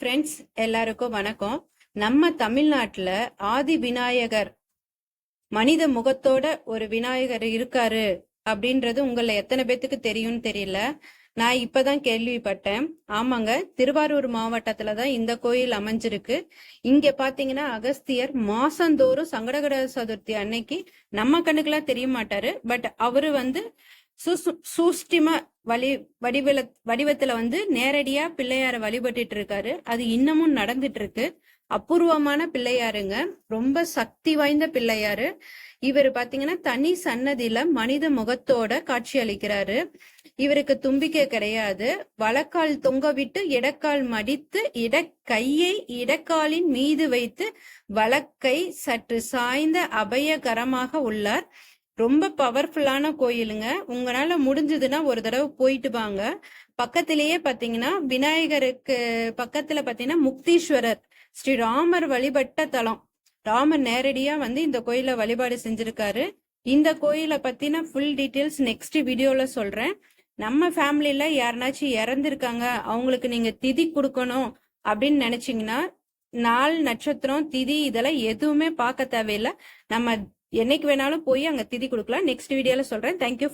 Friends எல்லாருக்கும் வணக்கம். நம்ம தமிழ்நாட்டுல ஆதி விநாயகர் மனித முகத்தோட ஒரு விநாயகர் இருக்காரு அப்படின்றது உங்கள எத்தனை பேத்துக்கு தெரியும்னு தெரியல. நான் இப்பதான் கேள்விப்பட்டேன். ஆமாங்க திருவாரூர் மாவட்டத்துல தான் இந்த கோயில் அமைஞ்சிருக்கு. இங்க பாத்தீங்கன்னா அகஸ்தியர் மாசந்தோறும் சங்கடகட சதுர்த்தி அன்னைக்கு நம்ம கண்ணுக்கெல்லாம் தெரிய மாட்டாரு. பட் அவரு வந்து சூஷ்டிம வழி வடிவில வடிவத்துல வந்து நேரடியா பிள்ளையார வழிபட்டுட்டு இருக்காரு அது இன்னமும் நடந்துட்டு இருக்கு அபூர்வமான பிள்ளையாருங்க. ரொம்ப சக்தி வாய்ந்த பிள்ளையாரு. இவர் பாத்தீங்கன்னா தனி சன்னதியில மனித முகத்தோட காட்சி அளிக்கிறாரு. இவருக்கு தும்பிக்கை கிடையாது. வலக்கால் தொங்க விட்டு இடக்கால் மடித்து இட கையை இடக்காலின் மீது வைத்து வலக்கை சற்று சாய்ந்த அபயகரமாக உள்ளார். ரொம்ப பவர்ஃபுல்லான கோயிலுங்க. உங்களால முடிஞ்சதுன்னா ஒரு தடவை போயிட்டு வாங்க. பக்கத்திலேயே பாத்தீங்கன்னா விநாயகருக்கு பக்கத்துல பாத்தீங்கன்னா முக்தீஸ்வரர் ஸ்ரீ ராமர் வழிபட்ட தலம். ராமர் நேரடியா வந்து இந்த கோயில வழிபாடு செஞ்சிருக்காரு. இந்த கோயிலை பத்தின ஃபுல் டீட்டெயில்ஸ் நெக்ஸ்ட் வீடியோல சொல்றேன். நம்ம ஃபேமிலியில யாருனாச்சும் இறந்துருக்காங்க அவங்களுக்கு நீங்க திதி கொடுக்கணும் அப்படின்னு நினைச்சீங்கன்னா நாள் நட்சத்திரம் திதி இதெல்லாம் எதுவுமே பார்க்க தேவையில்லை. நம்ம என்னைக்கு வேணாலும் போய் அங்க திதி கொடுக்கலாம். நெக்ஸ்ட் வீடியோல சொல்றேன். தேங்க்யூ